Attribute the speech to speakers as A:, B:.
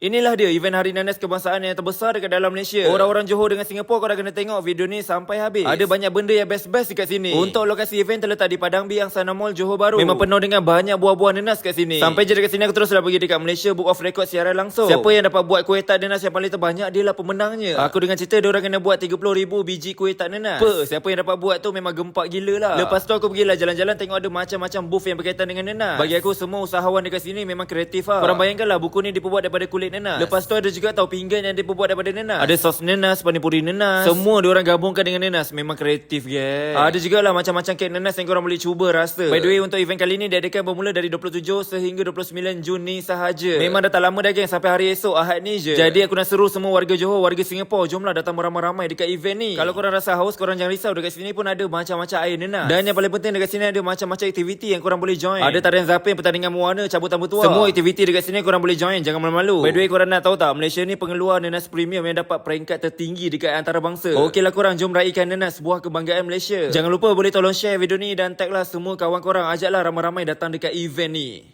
A: Inilah dia event Hari Nanas Kebangsaan yang terbesar dekat dalam Malaysia. Orang-orang Johor dengan Singapura korang kena tengok video ni sampai habis. Ada banyak benda yang best-best dekat sini. Untuk lokasi event terletak di Padang Biang Sana Mall Johor Bahru. Memang penuh dengan banyak buah-buah nanas kat sini. Sampai je dekat sini aku teruslah pergi dekat Malaysia Book of Record siaran langsung. Siapa yang dapat buat kuih tak nanas yang paling terbanyak dia lah pemenangnya. Aku dengan cerita dia orang kena buat 30,000 biji kuih tak nanas. Apa? Siapa yang dapat buat tu memang gempak gila lah. Lepas tu aku pergilah jalan-jalan tengok ada macam-macam booth yang berkaitan dengan nanas. Bagi aku semua usahawan dekat sini memang kreatif lah. Korang bayangkanlah buku ni diperbuat daripada kulit nanas. Lepas tu ada juga tahu pinggan yang diperbuat daripada nanas. Ada sos nanas, panipuri nanas. Semua diorang gabungkan dengan nanas. Memang kreatif yeah. Ada juga lah macam-macam kek nanas yang korang boleh cuba rasa. By the way untuk event kali ni diadakan bermula dari 27 sehingga 29 Jun ni sahaja. Memang dah tak lama dah geng sampai hari esok Ahad ni je. Jadi aku nak seru semua warga Johor, warga Singapura jomlah datang beramai-ramai dekat event ni. Kalau korang rasa haus korang jangan risau dekat sini pun ada macam-macam air nanas. Dan yang paling penting dekat sini ada macam-macam aktiviti yang korang boleh join. Ada tarian zapin, pertandingan mewarna, cabutan bertuah. Semua aktiviti dekat sini korang boleh join, jangan malu-malu. By the way korang nak tahu tak Malaysia ni pengeluar nanas premium yang dapat peringkat tertinggi dekat antarabangsa. Okeylah korang jom raikan nanas buah kebanggaan Malaysia. Jangan lupa boleh tolong share video ni dan tag lah semua kawan korang. Ajaklah ramai-ramai datang dekat event ni.